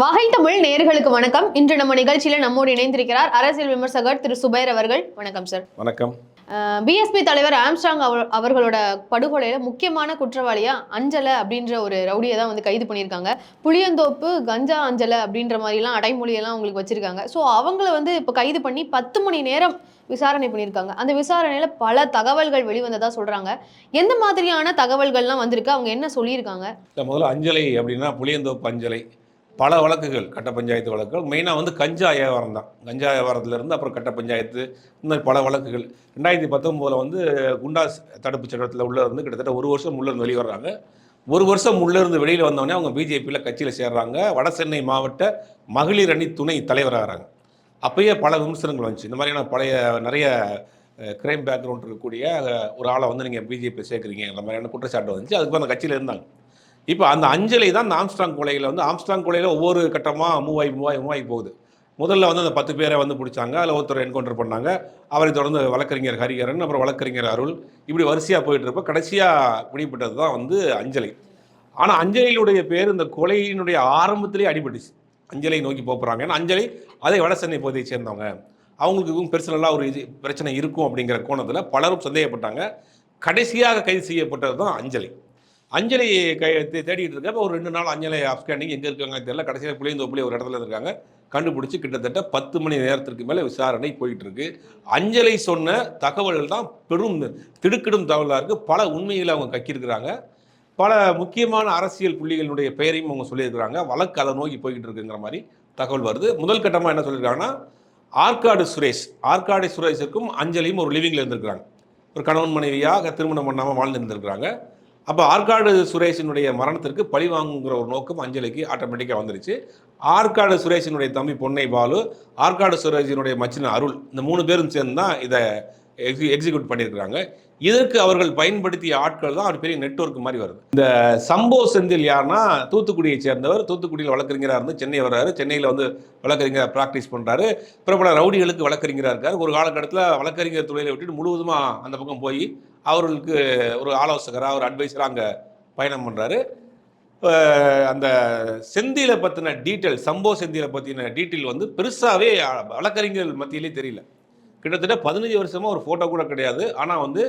வகை தமிழ் நேயர்களுக்கு வணக்கம். இன்று நம்ம நிகழ்ச்சியில நம்மோடு இணைந்திருக்கிறார் அரசியல் விமர்சகர் திரு சுபைர் அவர்கள். வணக்கம் சார் வணக்கம். பிஎஸ்பி தலைவர் ஆம்ஸ்ட்ராங் அவர் அவர்களோட படுகொலையில முக்கியமான குற்றவாளியா அஞ்சலை அப்படின்ற ஒரு ரவுடியை தான் வந்து கைது பண்ணியிருக்காங்க. புளியந்தோப்பு கஞ்சா அஞ்சலை அப்படின்ற மாதிரிலாம் அடைமொழியெல்லாம் அவங்களுக்கு வச்சிருக்காங்க. ஸோ அவங்கள வந்து இப்போ கைது பண்ணி பத்து மணி நேரம் விசாரணை பண்ணியிருக்காங்க. அந்த விசாரணையில பல தகவல்கள் வெளிவந்ததா சொல்றாங்க. எந்த மாதிரியான தகவல்கள்லாம் வந்திருக்கு? அவங்க என்ன சொல்லியிருக்காங்க? முதல்ல அஞ்சலை அப்படின்னா புளியந்தோப்பு அஞ்சலை. பல வழக்குகள் கட்ட பஞ்சாயத்து வழக்குகள். மெயினாக வந்து கஞ்சா வியாபாரம் தான். கஞ்சா வியாபாரத்துலேருந்து அப்புறம் கட்ட பஞ்சாயத்து இந்த மாதிரி பல வழக்குகள். ரெண்டாயிரத்தி பத்தொம்போதில் வந்து குண்டாஸ் தடுப்பு சட்டத்தில் உள்ளே இருந்து கிட்டத்தட்ட ஒரு வருஷம் உள்ள இருந்து வெளியே வர்றாங்க. ஒரு வருஷம் உள்ளேருந்து வெளியில் வந்தோடனே அவங்க பிஜேபியில் கட்சியில் சேர்றாங்க. வட சென்னை மாவட்ட மகளிர் அணி துணை தலைவராகிறாங்க. அப்பயே பல விமர்சனங்கள் வந்துச்சு. இந்த மாதிரியான பழைய நிறைய கிரைம் பேக்ரவுண்ட் இருக்கக்கூடிய ஒரு ஆளை வந்து நீங்கள் பிஜேபி சேர்க்குறீங்க இந்த மாதிரியான குற்றச்சாட்டு வந்துச்சு. அதுக்கு அந்த கட்சியில் இருந்தாங்க. இப்போ அந்த அஞ்சலி தான் இந்த ஆம்ஸ்ட்ராங் கொலையில் வந்து ஆம்ஸ்ட்ராங் கொலையில் ஒவ்வொரு கட்டமாக மூவாய் மூவாய் மூவாய் போகுது. முதல்ல வந்து அந்த பத்து பேரை வந்து பிடிச்சாங்க அதில் ஒருத்தர் என்கவுண்டர் பண்ணாங்க. அவரை தொடர்ந்து வழக்கறிஞர் ஹரிகரன் அப்புறம் வழக்கறிஞர் அருள் இப்படி வரிசையாக போயிட்டு இருப்ப கடைசியாக பிடிப்பட்டது தான் வந்து அஞ்சலி. ஆனால் அஞ்சலியினுடைய பேர் இந்த கொலையினுடைய ஆரம்பத்திலேயே அடிபட்டுச்சு. அஞ்சலை நோக்கி போகிறாங்க ஏன்னா அஞ்சலி அதே வட சென்னை பகுதியை சேர்ந்தவங்க. அவங்களுக்கு இதுவும் பெர்சனலாக ஒரு இது பிரச்சனை இருக்கும் அப்படிங்கிற கோணத்தில் பலரும் சந்தேகப்பட்டாங்க. கடைசியாக கைது செய்யப்பட்டது தான் அஞ்சலி. அஞ்சலி கை தேடிட்டு இருக்கப்ப ஒரு ரெண்டு நாள் அஞ்சலி அப்ஸ்கேண்டிங் எங்கே இருக்காங்க தெரியல. கடைசியில் புளியந்தோப்புலேயே ஒரு இடத்துல இருக்காங்க. கண்டுபிடிச்சி கிட்டத்தட்ட பத்து மணி நேரத்திற்கு மேலே விசாரணை போயிட்டு இருக்கு. அஞ்சலி சொன்ன தகவல்கள் தான் பெரும் திடுக்கிடும் தகவலாக இருக்குது பல உண்மைகளை அவங்க கக்கியிருக்கிறாங்க. பல முக்கியமான அரசியல் புள்ளிகளுடைய பெயரையும் அவங்க சொல்லியிருக்கிறாங்க. வழக்கு அதை நோக்கி போய்கிட்டு இருக்குங்கிற மாதிரி தகவல் வருது. முதல் கட்டமாக என்ன சொல்லியிருக்காங்கன்னா ஆற்காடு சுரேஷ் ஆற்காடு சுரேஷுக்கும் அஞ்சலியும் ஒரு லிவிங்கில் இருந்திருக்கிறாங்க. ஒரு கணவன் மனைவியாக திருமணம் பண்ணாமல் வாழ்ந்து இருந்திருக்கிறாங்க அப்போ ஆற்காடு சுரேஷினுடைய மரணத்திற்கு பழி வாங்குங்கிற ஒரு நோக்கம் அஞ்சலிக்கு ஆட்டோமேட்டிக்காக வந்துருச்சு. ஆற்காடு சுரேஷினுடைய தம்பி பொன்னை பாலு ஆற்காடு சுரேஷினுடைய மச்சின அருள் இந்த மூணு பேரும் சேர்ந்து தான் இதை எக்ஸி எக்ஸிக்யூட் பண்ணியிருக்கிறாங்க. இதற்கு அவர்கள் பயன்படுத்திய ஆட்கள் தான் ஒரு பெரிய நெட்வொர்க் மாதிரி வருது. இந்த சம்போ செந்தில் யாருன்னா தூத்துக்குடியை சேர்ந்தவர். தூத்துக்குடியில் வழக்கறிஞராக இருந்து சென்னை வர்றாரு. சென்னையில் வந்து வழக்கறிஞர் ப்ராக்டிஸ் பண்ணுறாரு பிரபல ரவுடிகளுக்கு வழக்கறிஞராக இருக்கார். ஒரு காலகட்டத்தில் வழக்கறிஞர் தொழிலை விட்டுட்டு முழுவதுமாக அந்த பக்கம் போய் அவர்களுக்கு ஒரு ஆலோசகராக ஒரு அட்வைஸராக அங்கே பயணம் பண்ணுறாரு அந்த செந்தியில் பற்றின டீட்டெயில் சம்போ செந்தியில் பற்றின டீட்டெயில் வந்து பெருசாகவே வழக்கறிஞர்கள் மத்தியிலே தெரியல. கிட்டத்தட்ட பதினஞ்சு வருஷமாக ஒரு ஃபோட்டோ கூட கிடையாது. ஆனால் வந்து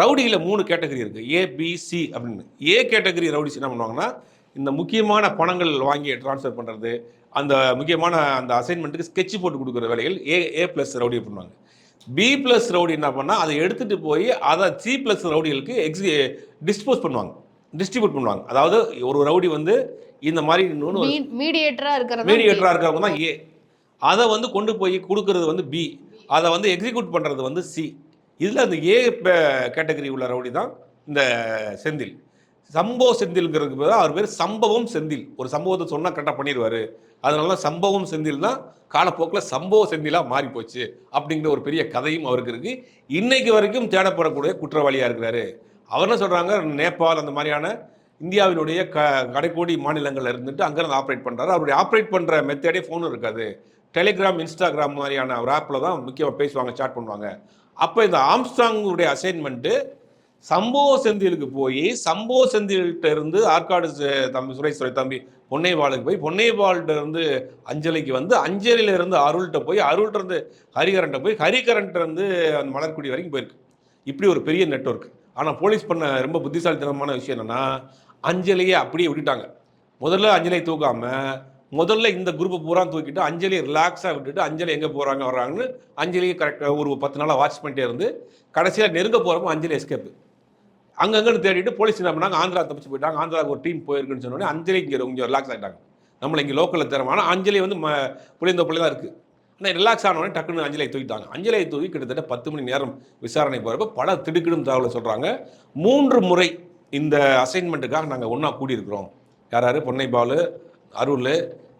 ரவுடியில் மூணு கேட்டகரி இருக்குது ஏபிசி அப்படின்னு. ஏ கேட்டகரி ரவுடிஸ் என்ன பண்ணுவாங்கன்னா இந்த முக்கியமான பணங்கள் வாங்கி ட்ரான்ஸ்ஃபர் பண்ணுறது அந்த முக்கியமான அந்த அசைன்மெண்ட்டுக்கு sketch போட்டு கொடுக்குற வேலைகள் ஏ ஏ ப்ளஸ் ரவுடி பண்ணுவாங்க. பி ப்ளஸ் ரவுடி என்ன பண்ணால் அதை எடுத்துகிட்டு போய் அதை சி ப்ளஸ் ரவுடிகளுக்கு எக்ஸி டிஸ்போஸ் பண்ணுவாங்க. டிஸ்ட்ரிபியூட் பண்ணுவாங்க. அதாவது ஒரு ரவுடி வந்து இந்த மாதிரி இன்னொன்று மீடியேட்டரா இருக்கிறது மீடியேட்டராக இருக்கிறவங்க தான் ஏ அதை வந்து கொண்டு போய் கொடுக்கறது வந்து பி அதை வந்து எக்ஸிக்யூட் பண்ணுறது வந்து சி இதில் அந்த ஏ கேட்டகரி உள்ள ரவுடி தான் இந்த செந்தில். சம்பவ செந்தில்ங்கிறதுக்கு அவர் பேர் சம்பவம் செந்தில். ஒரு சம்பவத்தை சொன்னால் கரெக்டாக பண்ணிடுவார் அதனால தான் சம்பவம் செந்தில் தான் காலப்போக்கில் சம்பவ செந்திலாக மாறி போச்சு அப்படிங்கிற ஒரு பெரிய கதையும் அவருக்கு இருக்குது இன்னைக்கு வரைக்கும் தேடப்படக்கூடிய குற்றவாளியாக இருக்கிறாரு. அவர் என்ன சொல்கிறாங்க நேபாள் அந்த மாதிரியான இந்தியாவினுடைய க கடைக்கோடி மாநிலங்களில் இருந்துட்டு அங்கேருந்து ஆப்ரேட் பண்ணுறாரு அவருடைய ஆப்ரேட் பண்ணுற மெத்தடே ஃபோனும் இருக்காது. டெலிகிராம் இன்ஸ்டாகிராம் மாதிரியான ஒரு ஆப்பில் தான் முக்கியமாக பேசுவாங்க சாட் பண்ணுவாங்க. அப்போ இந்த ஆம்ஸ்டாங்குடைய அசைன்மெண்ட்டு சம்பவ செந்திலுக்கு போய் சம்பவ செந்தில்கிட்ட இருந்து ஆற்காடு தம்பி சுரேஷ் துறை தம்பி பொன்னைவாளுக்கு போய் பொன்னைவாள்கிட்ட இருந்து அஞ்சலிக்கு வந்து அஞ்சலியில இருந்து அருள்கிட்ட போய் அருள்கிட்ட இருந்து ஹரிகரன்ட்ட போய் ஹரிகரன்ட்ட இருந்து அந்த மலர்குடி வரைக்கும் போயிருக்கு. இப்படி ஒரு பெரிய நெட்ஒர்க் ஆனால் போலீஸ் பண்ண ரொம்ப புத்திசாலித்தனமான விஷயம் என்னென்னா அஞ்சலியை அப்படியே விட்டுட்டாங்க. முதல்ல அஞ்சலியை தூக்காமல் முதல்ல இந்த குரூப்பை பூரா தூக்கிட்டு அஞ்சலியை ரிலாக்ஸாக விட்டுட்டு அஞ்சலி எங்கே போகிறாங்க வர்றாங்கன்னு அஞ்சலியை கரெக்டாக ஒரு பத்து நாளாக வாட்ச் பண்ணிட்டே இருந்து கடைசியில் நெருங்க போகிறப்போ அஞ்சலி எஸ்கேப்பு அங்கங்கன்னு தேடிட்டு போலீஸ் என்ன பண்ணாங்க ஆந்திரா தப்பிச்சு போயிட்டாங்க. ஆந்திராவுக்கு ஒரு டீம் போயிருக்குன்னு சொன்னோடனே அஞ்சலி இங்கே கொஞ்சம் ரிலாக்ஸ் ஆகிட்டாங்க நம்மளை இங்கே லோக்கலில் தரோம் ஆனால் அஞ்சலி வந்து ம புளியந்தோப்பில் தான் இருக்குது ஆனால் ரிலாக்ஸ் ஆனோடனே டக்குன்னு அஞ்சலியை தூக்கிட்டாங்க. அஞ்சலியை தூக்கி கிட்டத்தட்ட பத்து மணி நேரம் விசாரணை போகிறப்ப பல திடுக்கிடும் தகவலை சொல்கிறாங்க மூன்று முறை இந்த அசைன்மெண்ட்டுக்காக நாங்கள் ஒன்றா கூடியிருக்கிறோம். யார் யார்? பொன்னை பாலு அருள்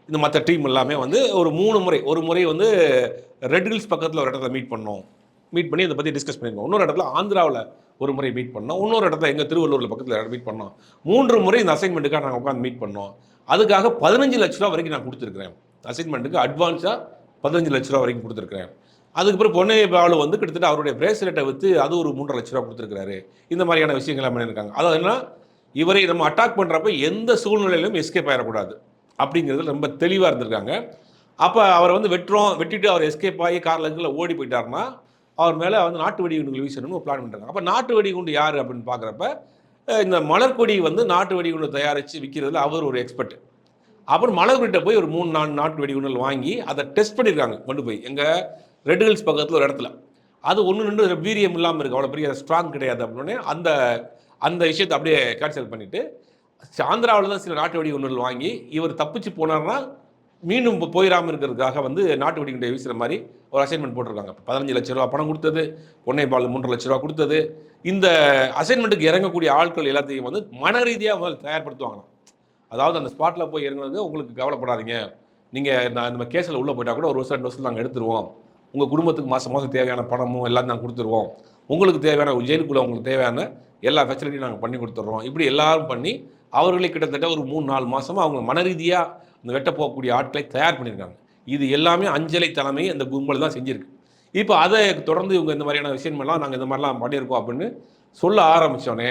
இந்த மற்ற டீம் எல்லாமே வந்து ஒரு மூணு முறை ஒரு முறை வந்து ரெட் ஹில்ஸ் பக்கத்தில் ஒரு இடத்துல மீட் பண்ணோம். மீட் பண்ணி இதை பற்றி டிஸ்கஸ் பண்ணியிருக்கோம் இன்னொரு இடத்துல ஆந்திராவில் ஒரு முறை மீட் பண்ணோம். இன்னொரு இடத்துல எங்கள் திருவள்ளூரில் பக்கத்தில் மீட் பண்ணோம். மூன்று முறை இந்த அசைன்மெண்ட்டுக்காக நாங்கள் உட்காந்து மீட் பண்ணோம். அதுக்காக பதினஞ்சு லட்ச ரூபா வரைக்கும் நான் கொடுத்துருக்குறேன். அசைன்மெண்ட்டுக்கு அட்வான்ஸாக பதினஞ்சு லட்ச ரூபா வரைக்கும் கொடுத்துருக்குறேன். அதுக்கப்புறம் பொன்னைய பாலு வந்து கிட்டத்தட்ட அவருடைய பிரேஸ்லெட்டை விற்று அது ஒரு மூன்றரை லட்ச ரூபா கொடுத்துருக்காரு இந்த மாதிரியான விஷயங்கள் பண்ணியிருக்காங்க. அதாவது என்ன இவரை நம்ம அட்டாக் பண்ணுறப்ப எந்த சூழ்நிலையிலும் எஸ்கேப் ஆகிடக்கூடாது அப்படிங்கிறது ரொம்ப தெளிவாக இருந்திருக்காங்க. அப்போ அவரை வந்து வெட்டுறோம் வெட்டிட்டு அவர் எஸ்கேப் ஆகி காரில் இருக்குள்ள ஓடி போயிட்டாருன்னா அவர் மேலே வந்து நாட்டு வெடிகுண்டுகள் வீசணும்னு ஒரு பிளான் பண்ணுறாங்க அப்போ நாட்டு வெடிகுண்டு யார் அப்படின்னு பார்க்குறப்ப இந்த மலர்கொடி வந்து நாட்டு வெடிகுண்டு தயாரித்து விற்கிறதுல அவர் ஒரு எக்ஸ்பர்ட் அப்புறம் மலர்கிட்ட போய் ஒரு மூணு நாலு நாட்டு வெடிகுண்டுகள் வாங்கி அதை டெஸ்ட் பண்ணியிருக்காங்க கொண்டு போய். எங்கள் ரெட் ஹில்ஸ் பக்கத்தில் ஒரு இடத்துல. அது ஒன்று ரெண்டு வீரியம் இல்லாமல் இருக்குது அவ்வளோ பெரிய ஸ்ட்ராங் கிடையாது அப்படின்னு அந்த அந்த விஷயத்தை அப்படியே கேன்சல் பண்ணிவிட்டு ஆந்திராவில் தான் சில நாட்டு வெடிகுண்டுகள் வாங்கி இவர் தப்பிச்சு போனார்னா மீண்டும் இப்போ போயிடாமல் இருக்கிறதுக்காக வந்து நாட்டு வெடிகுண்டை வீசுகிற மாதிரி ஒரு அசைன்மெண்ட் போட்டிருக்காங்க. பதினஞ்சு லட்ச ரூபா பணம் கொடுத்தது ஒன்னே பால் மூன்று லட்ச ரூபா கொடுத்தது. இந்த அசைன்மெண்ட்டுக்கு இறங்கக்கூடிய ஆட்கள் எல்லாத்தையும் வந்து மன ரீதியாக முதல் தயார்படுத்துவாங்களாம். அதாவது அந்த ஸ்பாட்டில் போய் இறங்குறது உங்களுக்கு கவலைப்படாதீங்க. நீங்கள் நான் இந்த கேஸில் உள்ளே போயிட்டா கூட ஒரு வருஷம் ரெண்டு வருஷம் நாங்கள் எடுத்துருவோம். உங்கள் குடும்பத்துக்கு மாதம் மாதம் தேவையான பணமும் எல்லாம் நாங்கள் கொடுத்துருவோம். உங்களுக்கு தேவையான ஜெயிலுக்குள்ளே உங்களுக்கு தேவையான எல்லா ஃபெசிலிட்டியும் நாங்கள் பண்ணி கொடுத்துட்றோம். இப்படி எல்லாரும் பண்ணி அவர்களே கிட்டத்தட்ட ஒரு மூணு நாலு மாதமாக அவங்க மன ரீதியாக இந்த வெட்ட போகக்கூடிய ஆட்களை தயார் பண்ணியிருக்காங்க. இது எல்லாமே அஞ்சலை தலைமை அந்த கும்பல் தான் செஞ்சுருக்கு. இப்போ அதை தொடர்ந்து இவங்க இந்த மாதிரியான விஷயமெல்லாம் நாங்கள் இந்த மாதிரிலாம் பண்ணியிருக்கோம் அப்படின்னு சொல்ல ஆரம்பித்தோடனே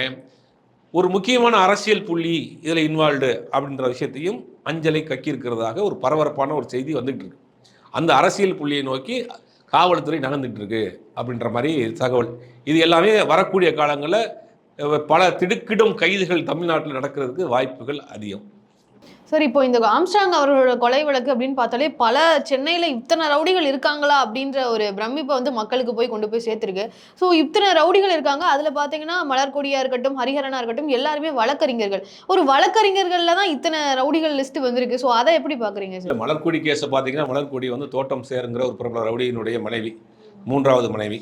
ஒரு முக்கியமான அரசியல் புள்ளி இதில் இன்வால்வ்டு அப்படின்ற விஷயத்தையும் அஞ்சலை கக்கியிருக்கிறதாக ஒரு பரபரப்பான ஒரு செய்தி வந்துகிட்டு இருக்கு. அந்த அரசியல் புள்ளியை நோக்கி காவல்துறை நகர்ந்துட்டு இருக்கு அப்படின்ற மாதிரி தகவல். இது எல்லாமே வரக்கூடிய காலங்களில் பல திடுக்கிடும் கைதுகள் தமிழ்நாட்டில் நடக்கிறதுக்கு வாய்ப்புகள் அதிகம். சார் இப்போ இந்த ஆம்ஸ்டாங் அவர்களோட கொலை வழக்கு அப்படின்னு பார்த்தாலே பல சென்னையில் இத்தனை ரவுடிகள் இருக்காங்களா அப்படின்ற ஒரு பிரமிப்பை வந்து மக்களுக்கு போய் கொண்டு போய் சேர்த்திருக்கு. ஸோ இத்தனை ரவுடிகள் இருக்காங்க. அதில் பார்த்தீங்கன்னா மலர்கொடியாக இருக்கட்டும் ஹரிஹரனாக இருக்கட்டும் எல்லாருமே வழக்கறிஞர்கள். ஒரு வழக்கறிஞர்களில் தான் இத்தனை ரவுடிகள் லிஸ்ட் வந்திருக்கு. ஸோ அதை எப்படி பார்க்குறீங்க சார் மலர்கொடி கேஸை பார்த்தீங்கன்னா மலர்கொடி வந்து தோட்டம் சேருங்கிற ஒரு பிரபல ரவுடியினுடைய மனைவி மூன்றாவது மனைவி.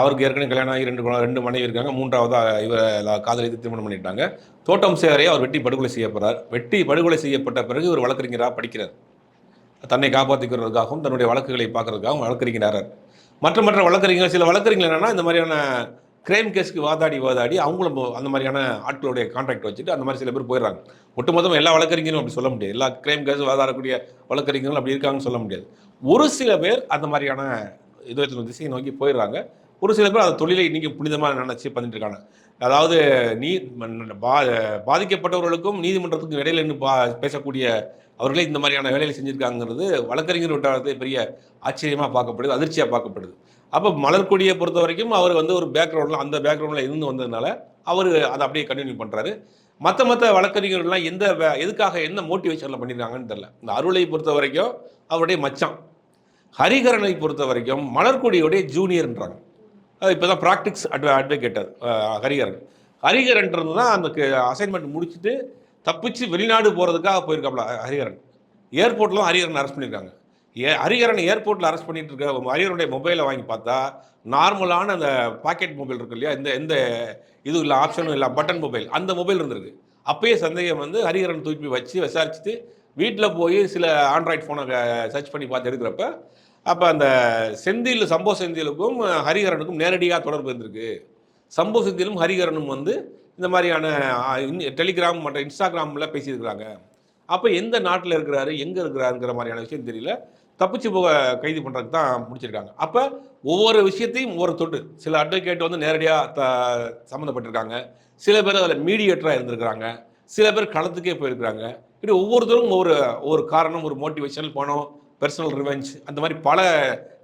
அவருக்கு ஏற்கனவே கல்யாணம் ஆகி ரெண்டு ரெண்டு மனைவி இருக்காங்க. மூன்றாவதாக இவரை காதலித்து திருமணம் பண்ணிட்டாங்க. தோட்டம் சேகரையை அவர் வெட்டி படுகொலை செய்யப்படுறார் வெட்டி படுகொலை செய்யப்பட்ட பிறகு ஒரு வழக்கறிஞராக படிக்கிறார். தன்னை காப்பாற்றிக்கிறதுக்காகவும் தன்னுடைய வழக்குகளை பார்க்கறதுக்காகவும் வழக்கறிஞரார் மற்ற மற்ற வழக்கறிஞர் சில வழக்கறிஞர் என்னன்னா இந்த மாதிரியான கிரைம் கேஸ்க்கு வாதாடி வாதாடி அவங்களும் அந்த மாதிரியான ஆட்களுடைய கான்ட்ராக்ட் வச்சுட்டு அந்த மாதிரி சில பேர் போயிடுறாங்க. ஒட்டுமொத்தம் எல்லா வழக்கறிஞரும் அப்படி சொல்ல முடியாது. எல்லா கிரைம் கேஸ் வாதாடக்கூடிய வழக்கறிஞர்களும் அப்படி இருக்காங்கன்னு சொல்ல முடியாது. ஒரு சில பேர் அந்த மாதிரியான இதயத்தின் திசையை நோக்கி போயிடுறாங்க. ஒரு சில பேர் அந்த தொழிலை இன்னைக்கு புனிதமாக நினச்சி பண்ணிட்டு இருக்காங்க. அதாவது நீ பா பாதிக்கப்பட்டவர்களுக்கும் நீதிமன்றத்துக்கும் இடையில நின்று பா பேசக்கூடிய அவர்களே இந்த மாதிரியான வேலையை செஞ்சுருக்காங்கிறது வழக்கறிஞர் வட்டாரத்தை பெரிய ஆச்சரியமாக பார்க்கப்படுது அதிர்ச்சியாக பார்க்கப்படுது. அப்போ மலர்கொடியை பொறுத்த வரைக்கும் அவர் வந்து ஒரு பேக்ரவுண்டில் அந்த பேக்ரவுண்டில் இருந்து வந்ததுனால அவர் அதை அப்படியே கண்டினியூ பண்ணுறாரு மற்ற மற்ற வழக்கறிஞர்கள்லாம் எந்த வே- எதுக்காக என்ன மோட்டிவேஷனில் பண்ணியிருக்காங்கன்னு தெரில இந்த அருளை பொறுத்த வரைக்கும் அவருடைய மச்சான். ஹரிகரனை பொறுத்த வரைக்கும் மலர்கொடியோடைய ஜூனியர்ன்றாங்க இப்போ தான் ப்ராக்டிக்ஸ் அட்வ அட்வொகேட் ஹரிகரன் ஹரிகரன்றது தான் அந்த அசைன்மெண்ட் முடிச்சுட்டு தப்பிச்சு வெளிநாடு போகிறதுக்காக போயிருக்காப்ல ஹரிகரன் ஏர்போர்ட்டில் தான் ஹரிகரன் அரெஸ்ட் பண்ணியிருக்காங்க ஏ ஹரிகரன் ஏர்போர்ட்டில் அரெஸ்ட் பண்ணிட்டு இருக்க ஹரிகரனுடைய மொபைலை வாங்கி பார்த்தா நார்மலான அந்த பாக்கெட் மொபைல் இருக்கு இல்லையா இந்த எந்த இதுவும் இல்லை ஆப்ஷனும் இல்லை பட்டன் மொபைல் அந்த மொபைல் இருந்திருக்கு. அப்பயே சந்தேகம் வந்து ஹரிகரன் தூக்கி வச்சு விசாரிச்சுட்டு வீட்டில் போய் சில ஆண்ட்ராய்ட் ஃபோனை சர்ச் பண்ணி பார்த்து எடுக்கிறப்ப அப்போ அந்த செந்தில் சம்போ செந்திலுக்கும் ஹரிகரனுக்கும் நேரடியாக தொடர்பு இருந்திருக்கு. சம்போ செந்திலும் ஹரிகரனும் வந்து இந்த மாதிரியான டெலிகிராம் மற்ற இன்ஸ்டாகிராமில் பேசியிருக்கிறாங்க. அப்போ எந்த நாட்டில் இருக்கிறாரு எங்கே இருக்கிறாருங்கிற மாதிரியான விஷயம் தெரியல. தப்பிச்சு போக கைது பண்ணுறதுக்கு தான் முடிச்சிருக்காங்க. அப்போ ஒவ்வொரு விஷயத்தையும் ஒவ்வொரு தொட்டு சில அட்வொகேட் வந்து நேரடியாக த சம்மந்தப்பட்டிருக்காங்க. சில பேர் அதில் மீடியேட்டராக இருந்திருக்கிறாங்க. சில பேர் களத்துக்கே போயிருக்கிறாங்க. இப்படி ஒவ்வொருத்தரும் ஒவ்வொரு ஒரு காரணம் ஒரு மோட்டிவேஷனல் பணம் பர்சனல் ரிவெஞ்ச் அந்த மாதிரி பல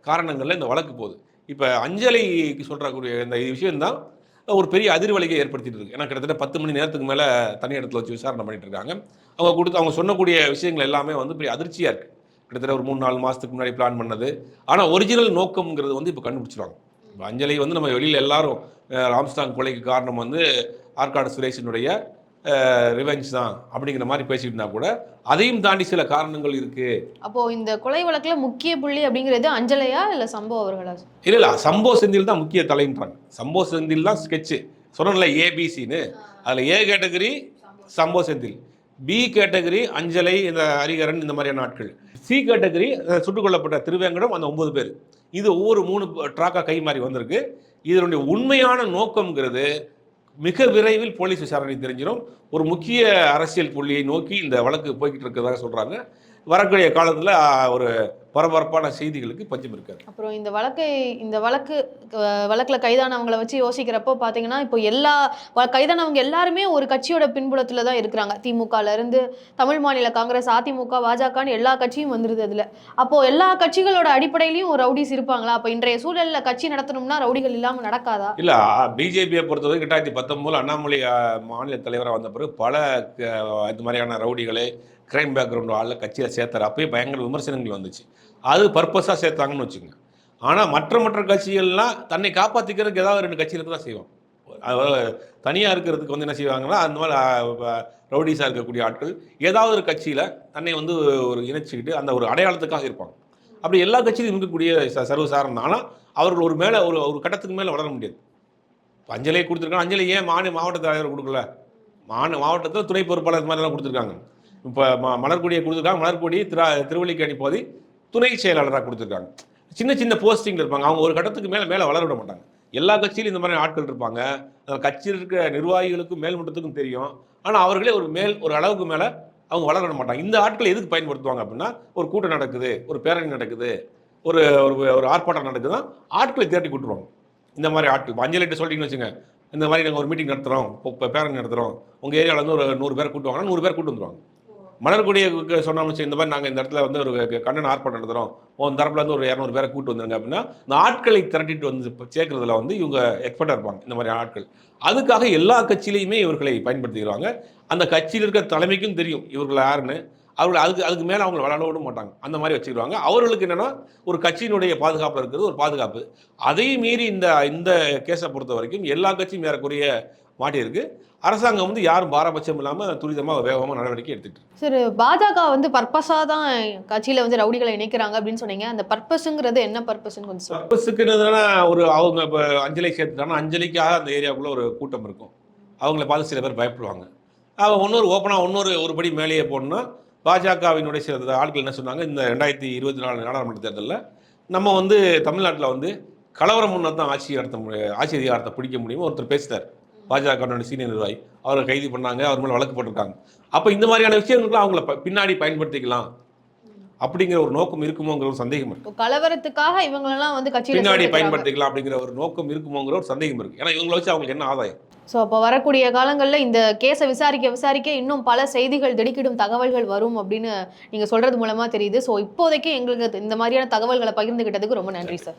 காரணங்களில் இந்த வழக்கு போகுது. இப்போ அஞ்சலிக்கு சொல்கிறக்கூடிய இந்த விஷயம்தான் ஒரு பெரிய அதிர்வலையை ஏற்படுத்திட்டு இருக்கு. ஏன்னா கிட்டத்தட்ட பத்து மணி நேரத்துக்கு மேலே தனி இடத்துல வச்சு விசாரணை பண்ணிட்டு இருக்காங்க. அவங்க கொடுத்து அவங்க சொன்னக்கூடிய விஷயங்கள் எல்லாமே வந்து பெரிய அதிர்ச்சியாக இருக்குது கிட்டத்தட்ட ஒரு மூணு நாலு மாதத்துக்கு முன்னாடி பிளான் பண்ணது. ஆனால் ஒரிஜினல் நோக்கம்ங்கிறது வந்து இப்போ கண்டுபிடிச்சிருவாங்க. இப்போ அஞ்சலி வந்து நம்ம வெளியில் எல்லாரும் அஹ், ராம்ஸ்டாங் கொலைக்கு காரணம் வந்து ஆற்காடு சுரேஷினுடைய ரிவெஞ்ச் தான் அப்படிங்கிற மாதிரி பேசிட்டு இருந்தா கூட அதையும் தாண்டி சில காரணங்கள் இருக்கு. அப்போ இந்த கொலை வழக்குல முக்கிய புள்ளி அப்படிங்கிறது அஞ்சலையா இல்ல சம்பவ அவர்களா? இல்ல இல்ல. சம்போ செந்தில் தான் முக்கிய தலைன்றாங்க சம்போ செந்தில் தான் ஸ்கெட்சு சொன்னல ஏபிசின்னு அதில் A category Sambo Senthil. B category Anjalai இந்த ஹரிகரன் இந்த மாதிரியான நாட்கள் சி கேட்டகரி சுட்டுக் கொல்லப்பட்ட திருவேங்கடம் அந்த ஒன்பது பேர். இது ஒவ்வொரு மூணு ட்ராக்கா கை மாறி வந்திருக்கு. இதனுடைய உண்மையான நோக்கம்ங்கிறது மிக விரைவில் போலீஸ் விசாரணை தெரிஞ்சிடும். ஒரு முக்கிய அரசியல் புள்ளியை நோக்கி இந்த வழக்கு போய்கிட்டு இருக்கிறதாக சொல்கிறாங்க வரக்கூடிய காலத்தில் ஒரு பரபரப்பான செய்திகளுக்கு பஞ்சம் இருக்காது. அப்புறம் இந்த வழக்கை இந்த வழக்கு வழக்குல கைதானவங்களை வச்சு யோசிக்கிறப்போ பாத்தீங்கன்னா இப்போ எல்லா கைதானவங்க எல்லாருமே ஒரு கட்சியோட பின்புலத்துல தான் இருக்கிறாங்க. திமுகல இருந்து தமிழ் மாநில காங்கிரஸ் அதிமுக பாஜகன்னு எல்லா கட்சியும் வந்துருது அதுல. அப்போ எல்லா கட்சிகளோட அடிப்படையிலயும் ரவுடிஸ் இருப்பாங்களா? அப்போ இன்றைய சூழல்ல கட்சி நடத்தணும்னா ரவுடிகள் இல்லாம நடக்காதா? இல்லை பிஜேபியை பொறுத்தவரை ரெண்டாயிரத்தி பத்தொம்போது அண்ணாமலை மாநில தலைவராக வந்த பிறகு பல இது மாதிரியான ரவுடிகளை கிரைம் பேக்ரவுண்ட் ஆளில் கட்சியில் சேர்த்தார். அப்பயே பயங்கர விமர்சனங்கள் வந்துச்சு. அது பர்பஸாக சேர்த்தாங்கன்னு வச்சுக்கோங்க. ஆனால் மற்ற மற்ற கட்சிகள்லாம் தன்னை காப்பாற்றிக்கிறதுக்கு ஏதாவது ரெண்டு கட்சியில் தான் செய்வோம் அதாவது தனியாக இருக்கிறதுக்கு வந்து என்ன செய்வாங்கன்னா அந்த மாதிரி ரவுடிஸாக இருக்கக்கூடிய ஆட்கள் ஏதாவது ஒரு கட்சியில் தன்னை வந்து ஒரு இணைச்சிக்கிட்டு அந்த ஒரு அடையாளத்துக்காக இருப்பாங்க. அப்படி எல்லா கட்சியிலும் இருக்கக்கூடிய ச- சர்வசாதாரணம். ஆனால் அவர்கள் ஒரு மேலே ஒரு ஒரு கட்டத்துக்கு மேலே வளர முடியாது. இப்போ அஞ்சலியை கொடுத்துருக்காங்க. அஞ்சலி ஏன் மாநில மாவட்ட தலைவர் கொடுக்கல? மாநில மாவட்டத்தில் துணை பொறுப்பாளர் இது மாதிரிலாம் கொடுத்துருக்காங்க. இப்போ ம மலர்கொடியை கொடுத்துருக்காங்க. மலர்கொடி திரு திருவள்ளிக்கணி பகுதி துணை செயலாளராக கொடுத்துருக்காங்க. சின்ன சின்ன போஸ்டிங்கில் இருப்பாங்க. அவங்க ஒரு கட்டத்துக்கு மேலே மேலே வளர விட மாட்டாங்க. எல்லா கட்சியிலும் இந்த மாதிரி ஆட்கள் இருப்பாங்க. அந்த கட்சியில் இருக்கிற நிர்வாகிகளுக்கும் மேல்மட்டத்துக்கும் தெரியும். ஆனால் அவர்களே ஒரு மேல் ஒரு அளவுக்கு மேலே அவங்க வளர விட மாட்டாங்க. இந்த ஆட்களை எதுக்கு பயன்படுத்துவாங்க அப்படின்னா ஒரு கூட்டம் நடக்குது ஒரு பேரணி நடக்குது ஒரு ஒரு ஒரு ஆர்ப்பாட்டம் நடக்குதுன்னா ஆட்களை தேட்டி கூட்டுருவாங்க. இந்த மாதிரி ஆட்கள். அஞ்சல் அஞ்சலிட்ட சொல்லிட்டீங்கன்னு வச்சுங்க. இந்த மாதிரி நாங்கள் ஒரு மீட்டிங் நடத்துகிறோம் இப்போ பேரணி நடத்துகிறோம் உங்கள் ஏரியாவில் வந்து ஒரு நூறு பேர் கூட்டுவாங்கன்னா நூறு பேர் கூட்டு வந்துருவாங்க. மலர்கொடியை சொன்ன அமைச்சர் இந்த மாதிரி நாங்கள் இந்த இடத்துல வந்து ஒரு கண்ணன் ஆர்ப்பாட்டம் நடத்துகிறோம் உன் தரப்புல இருந்து ஒரு இரநூறு பேரை கூட்டு வந்துருங்க அப்படின்னா இந்த ஆட்களை திரட்டிட்டு வந்து சேர்க்கறதுல வந்து இவங்க எக்ஸ்பர்ட்டாக இருப்பாங்க இந்த மாதிரி ஆட்கள். அதுக்காக எல்லா கட்சியிலையுமே இவர்களை பயன்படுத்திக்கிறாங்க. அந்த கட்சியில் இருக்கிற தலைமைக்கும் தெரியும் இவர்கள் யாருன்னு. அவர்கள் அதுக்கு அதுக்கு மேலே அவங்க விளாட விட மாட்டாங்க. அந்த மாதிரி வச்சுக்கிடுவாங்க. அவர்களுக்கு என்னென்னா ஒரு கட்சியினுடைய பாதுகாப்பில் இருக்கிறது ஒரு பாதுகாப்பு. அதையும் மீறி இந்த இந்த கேஸை பொறுத்த வரைக்கும் எல்லா கட்சியும் ஏறக்குறைய மாட்டியிருக்கு. அரசாங்கம் வந்து யாரும் பாரபட்சம் இல்லாமல் துரிதமாக வேகமாக நடவடிக்கை எடுத்துட்டு இருக்கு. சரி பாஜக வந்து பர்பஸாக தான் கட்சியில வந்து ரவுடிகளை இணைக்கிறாங்க அப்படின்னு சொன்னீங்க. அந்த பர்பஸுங்கிறது என்ன பர்பஸ்ன்னு கொஞ்சம் சொல்லுங்க. பர்பஸுக்கு என்னதுன்னா ஒரு அவங்க இப்போ அஞ்சலி சேர்த்துட்டாங்கன்னா அஞ்சலிக்காக அந்த ஏரியாவுக்குள்ள ஒரு கூட்டம் இருக்கும். அவங்கள பார்த்து சில பேர் பயப்படுவாங்க. அவங்க இன்னொரு ஓப்பனாக இன்னொரு ஒரு படி மேலேயே போகணுன்னா பாஜகவினுடைய சில ஆட்கள் என்ன சொன்னாங்க? இந்த ரெண்டாயிரத்தி இருபத்தி நாலு நாடாளுமன்ற தேர்தலில் நம்ம வந்து தமிழ்நாட்டில் வந்து கலவரம் முன்னர் தான் ஆட்சி நடத்த முடியும் ஆட்சி அதிகாரத்தை பிடிக்க முடியும் ஒருத்தர் பேசிட்டார். பாஜகவினுடைய சீனியர் நிர்வாகி. அவரை கைது பண்ணாங்க அவர் மேலே வழக்கு போட்டிருக்காங்க. அப்போ இந்த மாதிரியான விஷயங்களுக்குலாம் அவங்கள பின்னாடி பயன்படுத்திக்கலாம். அப்படிங்கிற ஒரு நோக்கம் இருக்குமோங்கிற ஒரு சந்தேகம் இருக்கு. கலவரத்துக்காக இவங்களெல்லாம் வந்து கட்சியில பின்னாடி. பயன்படுத்திக்கலாம் அப்படிங்கிற ஒரு நோக்கம் இருக்குமோங்கிற ஒரு சந்தேகம் இருக்கு. ஏன்னா இவங்களை வச்சு அவங்களுக்கு என்ன ஆதாயம்? ஸோ அப்போ வரக்கூடிய காலங்களில் இந்த கேஸை விசாரிக்க விசாரிக்க இன்னும் பல செய்திகள் திடுக்கிடும் தகவல்கள் வரும் அப்படின்னு நீங்கள் சொல்கிறது மூலமாக தெரியுது. ஸோ இப்போதைக்கு எங்களுக்கு இந்த மாதிரியான தகவல்களை பகிர்ந்துக்கிட்டதுக்கு ரொம்ப நன்றி சார்.